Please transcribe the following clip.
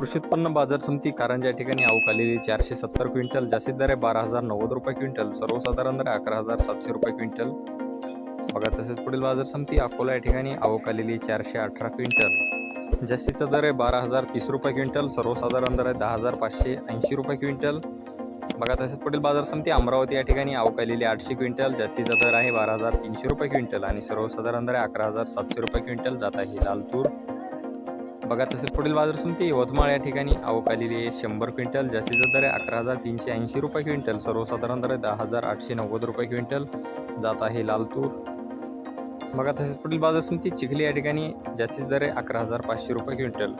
कृषी उत्पन्न बाजार समिती कारंजा या ठिकाणी आवक आलेली चारशे सत्तर क्विंटल जास्तीत दर आहे बारा हजार नव्वद रुपये क्विंटल सर्वसाधारण दर आहे अकरा हजार सातशे रुपये क्विंटल. बघा तसेच पुढील बाजार समिती अकोला या ठिकाणी आवक आलेली चारशे अठरा क्विंटल. जास्तीचा दर आहे बारा हजार तीस रुपये क्विंटल सर्वसाधारण दर आहे दहा हजार पाचशे ऐंशी रुपये क्विंटल. बघा तसेच पुढील बाजार समिती अमरावती या ठिकाणी आवक आलेली आठशे क्विंटल जास्तीचा दर आहे बारा हजार तीनशे रुपये क्विंटल आणि सर्वसाधारण दर आहे अकरा हजार सातशे रुपये क्विंटल. जात आहे लाल तूर बघा तसेच पुढील बाजार समिती यवतमाळ या ठिकाणी आवक आलेली आहे. शंभर क्विंटल जास्तीचा दर आहे अकरा हजार तीनशे ऐंशी रुपये क्विंटल. सर्वसाधारण दर आहे दहा हजार आठशे नव्वद रुपये क्विंटल. जात आहे लाल तूर बघा तसेच पुढील बाजार समिती चिखली या ठिकाणी जास्तीत दर आहे अकरा हजार पाचशे रुपये क्विंटल.